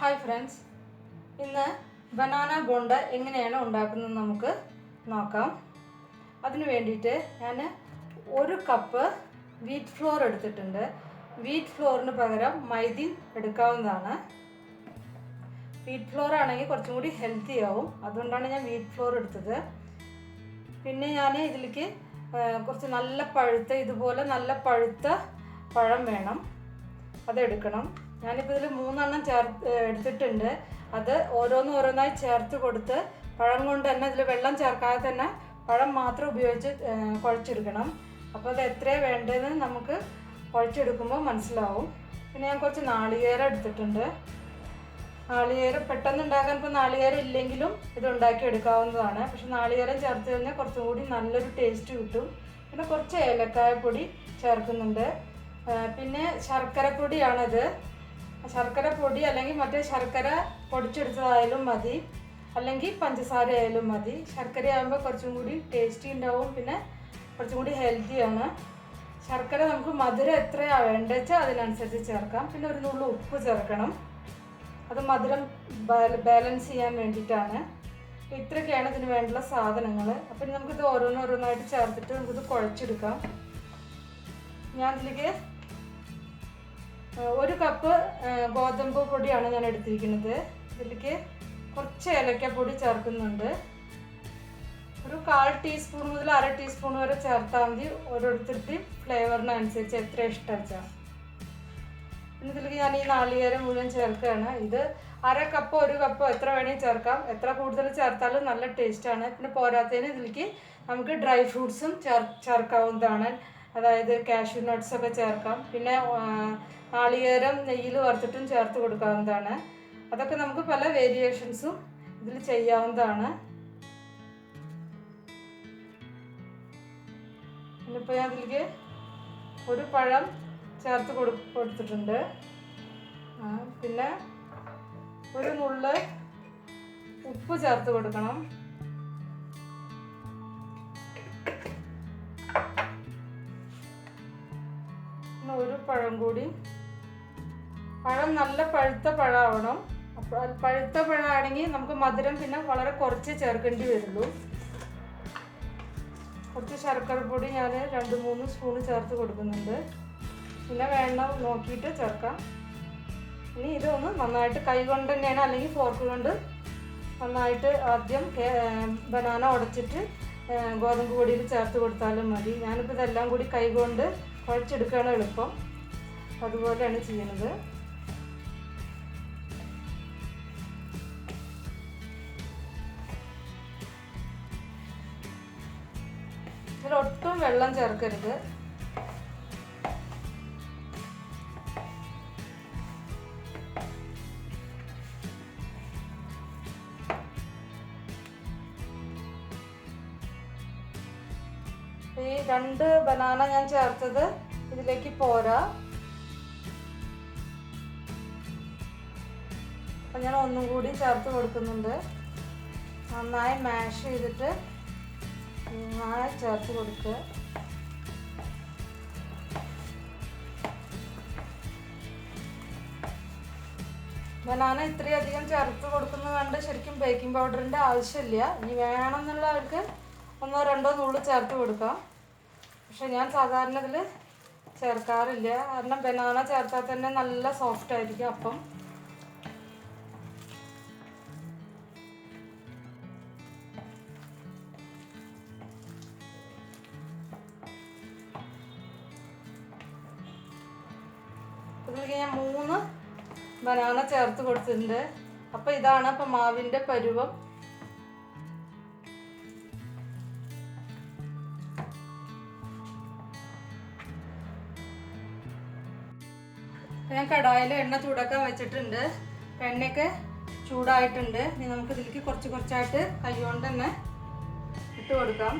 Hi friends ഇന്ന് banana bonda എങ്ങനെയാണ് ഉണ്ടാക്കുന്നത് നമുക്ക് നോക്കാം. അതിന് വേണ്ടിയിട്ട് ഞാൻ ഒരു കപ്പ് വീറ്റ് ഫ്ലോർ എടുത്തിട്ടുണ്ട്. വീറ്റ് ഫ്ലോറിന് പകരം മൈദീൻ എടുക്കാവുന്നതാണ്. വീറ്റ് ഫ്ലോർ ആണെങ്കിൽ കുറച്ചും കൂടി ഹെൽത്തി ആവും. അതുകൊണ്ടാണ് ഞാൻ വീറ്റ് ഫ്ലോർ എടുത്തത്. പിന്നെ ഞാൻ ഇതിലേക്ക് കുറച്ച് നല്ല പഴുത്ത ഇതുപോലെ നല്ല പഴുത്ത പഴം വേണം. അതെടുക്കണം ഞാനിപ്പോൾ ഇതിൽ മൂന്നെണ്ണം ചേർത്ത് എടുത്തിട്ടുണ്ട്. അത് ഓരോന്ന് ഓരോന്നായി ചേർത്ത് കൊടുത്ത് പഴം കൊണ്ട് തന്നെ ഇതിൽ വെള്ളം ചേർക്കാതെ തന്നെ പഴം മാത്രം ഉപയോഗിച്ച് കുഴച്ചെടുക്കണം. അപ്പോൾ അത് എത്രയാണ് വേണ്ടതെന്ന് നമുക്ക് കുഴച്ചെടുക്കുമ്പോൾ മനസ്സിലാവും. പിന്നെ ഞാൻ കുറച്ച് നാളികേരം എടുത്തിട്ടുണ്ട്. നാളികേരം പെട്ടെന്ന് ഉണ്ടാക്കാൻ ഇപ്പോൾ നാളികേരം ഇല്ലെങ്കിലും ഇത് ഉണ്ടാക്കി എടുക്കാവുന്നതാണ്. പക്ഷെ നാളികേരം ചേർത്ത് കഴിഞ്ഞാൽ കുറച്ചും കൂടി നല്ലൊരു ടേസ്റ്റ് കിട്ടും. പിന്നെ കുറച്ച് ഏലക്കായ പൊടി ചേർക്കുന്നുണ്ട്. പിന്നെ ശർക്കര പൊടിയാണത് ശർക്കര പൊടി അല്ലെങ്കിൽ മറ്റേ ശർക്കര പൊടിച്ചെടുത്തതായാലും മതി. അല്ലെങ്കിൽ പഞ്ചസാര ആയാലും മതി. ശർക്കര ആകുമ്പോൾ കുറച്ചും കൂടി ടേസ്റ്റി ഉണ്ടാവും. പിന്നെ കുറച്ചും കൂടി ഹെൽത്തിയാണ് ശർക്കര നമുക്ക് മധുരം എത്രയാണ് വേണ്ടത് വെച്ചാൽ അതിനനുസരിച്ച് ചേർക്കാം. പിന്നെ ഒരു നുള്ളു ഉപ്പ് ചേർക്കണം. അത് മധുരം ബാലൻസ് ചെയ്യാൻ വേണ്ടിയിട്ടാണ്. ഇത്രയൊക്കെയാണ് ഇതിന് വേണ്ടുള്ള സാധനങ്ങൾ അപ്പം നമുക്കിത് ഓരോന്നോരോന്നായിട്ട് ചേർത്തിട്ട് നമുക്കിത് കുഴച്ചെടുക്കാം. ഞാൻ ഇതിലേക്ക് ഒരു കപ്പ് ഗോതമ്പ് പൊടിയാണ് ഞാൻ എടുത്തിരിക്കുന്നത്. ഇതിലേക്ക് കുറച്ച് ഏലക്കപ്പൊടി ചേർക്കുന്നുണ്ട്. ഒരു കാൽ ടീസ്പൂൺ മുതൽ അര ടീസ്പൂൺ വരെ ചേർത്താൽ മതി. ഓരോരുത്തരുടെയും ഫ്ലേവറിനനുസരിച്ച് എത്ര ഇഷ്ടം വെച്ചാൽ ഇതിലേക്ക് ഞാൻ ഈ നാളികേരം മുഴുവൻ ചേർക്കുകയാണ്. ഇത് അര കപ്പ് ഒരു കപ്പ് എത്ര വേണമെങ്കിൽ ചേർക്കാം. എത്ര കൂടുതൽ ചേർത്താലും നല്ല ടേസ്റ്റാണ് പിന്നെ പോരാത്തതിന് ഇതിലേക്ക് നമുക്ക് ഡ്രൈ ഫ്രൂട്ട്സും ചേർ ചേർക്കാവുന്നതാണ്. അതായത് കാഷ്യൂ നട്ട്സ് ഒക്കെ ചേർക്കാം. പിന്നെ നാളികേരം നെയ്യിൽ വറുത്തിട്ടും ചേർത്ത് കൊടുക്കാവുന്നതാണ്. അതൊക്കെ നമുക്ക് പല വേരിയേഷൻസും ഇതിൽ ചെയ്യാവുന്നതാണ്. ഇനിയിപ്പോൾ ഞാൻ ഇതിലേക്ക് ഒരു പഴം ചേർത്ത് കൊടു കൊടുത്തിട്ടുണ്ട്. പിന്നെ ഒരു നുള്ള് ഉപ്പ് ചേർത്ത് കൊടുക്കണം. ഒരു പഴം കൂടി. പഴം നല്ല പഴുത്ത പഴമാവണം. അപ്പോൾ പഴുത്ത പഴമാണെങ്കിൽ നമുക്ക് മധുരം പിന്നെ വളരെ കുറച്ച് ചേർക്കേണ്ടി വരുള്ളൂ. കുറച്ച് ശർക്കര പൊടി ഞാൻ രണ്ട് മൂന്ന് സ്പൂൺ ചേർത്ത് കൊടുക്കുന്നുണ്ട്. പിന്നെ വേണ്ട നോക്കിയിട്ട് ചേർക്കാം. ഇനി ഇതൊന്ന് നന്നായിട്ട് കൈ കൊണ്ട് തന്നെയാണ് അല്ലെങ്കിൽ ഫോർക്ക് കൊണ്ട് നന്നായിട്ട് ആദ്യം ബനാന ഉടച്ചിട്ട് ഗോതമ്പ് പൊടിയിൽ ചേർത്ത് കൊടുത്താലും മതി. ഞാനിപ്പോൾ ഇതെല്ലാം കൂടി കൈ കൊണ്ട് കുഴച്ചെടുക്കുകയാണ് എളുപ്പം. അതുപോലെയാണ് ചെയ്യുന്നത്. ഇതിലൊട്ടും വെള്ളം ചേർക്കരുത്. ഈ രണ്ട് ബനാന ഞാൻ ചേർത്തത് ഇതിലേക്ക് പോരാ. അപ്പൊ ഞാൻ ഒന്നും കൂടി ചേർത്ത് കൊടുക്കുന്നുണ്ട്. നന്നായി മാഷ് ചെയ്തിട്ട് നന്നായി ചേർത്ത് കൊടുക്കുക. ബനാന ഇത്രയധികം ചേർത്ത് കൊടുക്കുന്നത് കണ്ട് ശരിക്കും ബേക്കിംഗ് പൗഡറിന്റെ ആവശ്യമില്ല. ഇനി വേണമെന്നുള്ളവർക്ക് ഒന്നോ രണ്ടോ നുള്ളു ചേർത്ത് കൊടുക്കാം. പക്ഷെ ഞാൻ സാധാരണ ഇതിൽ ചേർക്കാറില്ല. കാരണം ബനാന ചേർത്താൽ തന്നെ നല്ല സോഫ്റ്റ് ആയിരിക്കും അപ്പം. ഞാൻ മൂന്ന് ബനാന ചേർത്ത് കൊടുത്തിട്ടുണ്ട്. അപ്പോൾ ഇതാണ് അപ്പം മാവിന്റെ പരുവം. ഞാൻ കടായിൽ എണ്ണ ചൂടാക്കാൻ വെച്ചിട്ടുണ്ട്. എണ്ണയൊക്കെ ചൂടായിട്ടുണ്ട്. ഇനി നമുക്ക് ഇതിലേക്ക് കുറച്ച് കുറച്ചായിട്ട് കൈ കൊണ്ട് തന്നെ ഇട്ട് കൊടുക്കാം.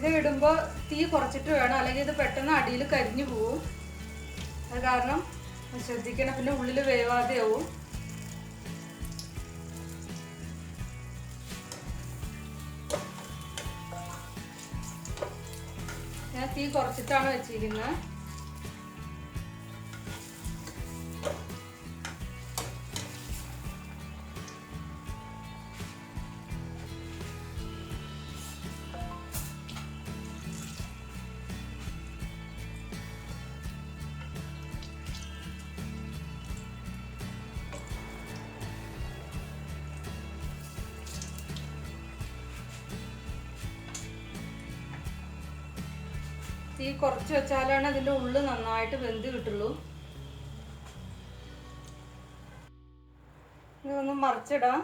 ഇത് ഇടുമ്പോൾ തീ കുറച്ചിട്ട് വേണം. അല്ലെങ്കിൽ ഇത് പെട്ടെന്ന് അടിയിൽ കരിഞ്ഞു പോവും. അത് കാരണം ശ്രദ്ധിക്കണം. പിന്നെ ഉള്ളിൽ വേവാതെയാവും ഞാൻ തീ കുറച്ചിട്ടാണ് വെച്ചിരിക്കുന്നത്. തീ കുറച്ച് വെച്ചാലാണ് അതിന്റെ ഉള്ളിൽ നന്നായിട്ട് വെന്ത് കിട്ടുള്ളൂ. ഇതൊന്ന് മറിച്ചിടാം.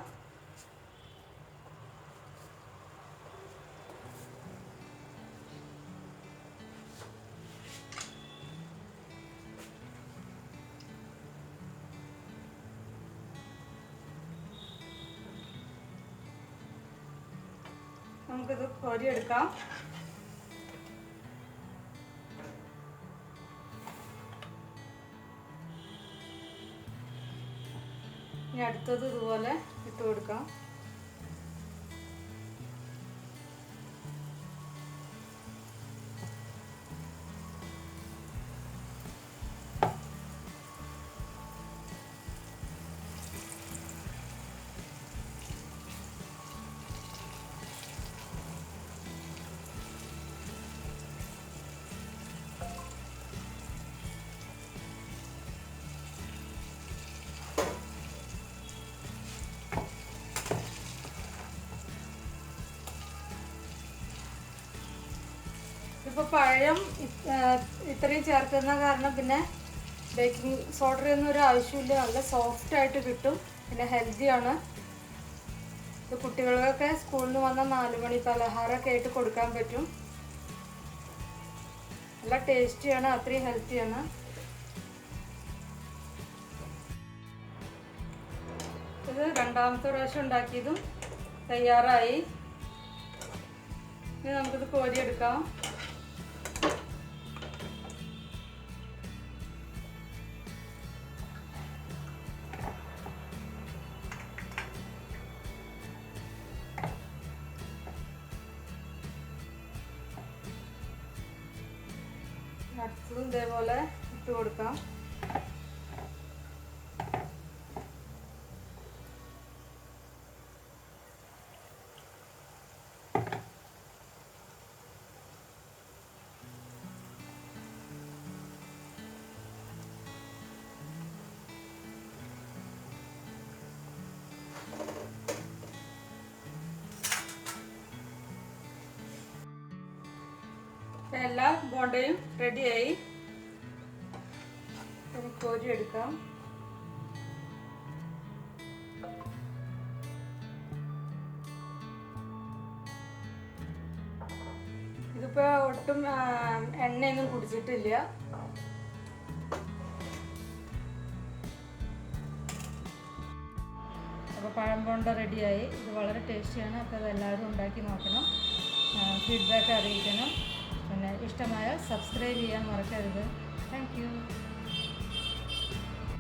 നമുക്കിത് കോരിയെടുക്കാം. ഇനി അടുത്തത് ഇതുപോലെ ഇട്ട് കൊടുക്കാം. ഇപ്പോൾ പഴം ഇത്രയും ചേർക്കുന്ന കാരണം പിന്നെ ബേക്കിംഗ് സോഡയൊന്നും ഒരു ആവശ്യമില്ല. നല്ല സോഫ്റ്റ് ആയിട്ട് കിട്ടും. പിന്നെ ഹെൽത്തിയാണ് ഇത് കുട്ടികൾക്കൊക്കെ സ്കൂളിൽ നിന്ന് വന്ന നാല് മണി പലഹാരമൊക്കെ ആയിട്ട് കൊടുക്കാൻ പറ്റും. നല്ല ടേസ്റ്റിയാണ് അത്രയും ഹെൽത്തിയാണ് ഇത് രണ്ടാമത്തെ പ്രാവശ്യം ഉണ്ടാക്കിയതും തയ്യാറായി. ഇനി നമുക്കിത് കോരിയെടുക്കാം. അടുത്തതും ഇതേപോലെ ഇട്ട് കൊടുക്കാം. എല്ലാ ബോണ്ടയും റെഡിയായി. ഇനി കോരി എടുക്കാം. ഇതിപ്പോ ഒട്ടും എണ്ണയൊന്നും കുടിച്ചിട്ടില്ല. അപ്പോൾ പഴം ബോണ്ട റെഡിയായി. ഇത് വളരെ ടേസ്റ്റിയാണ്. അപ്പോൾ അത് എല്ലാവരും ഉണ്ടാക്കി നോക്കണം. ഫീഡ്ബാക്ക് അറിയിക്കണം. പിന്നെ ഇഷ്ടമായാൽ സബ്സ്ക്രൈബ് ചെയ്യാൻ മറക്കരുത്. താങ്ക്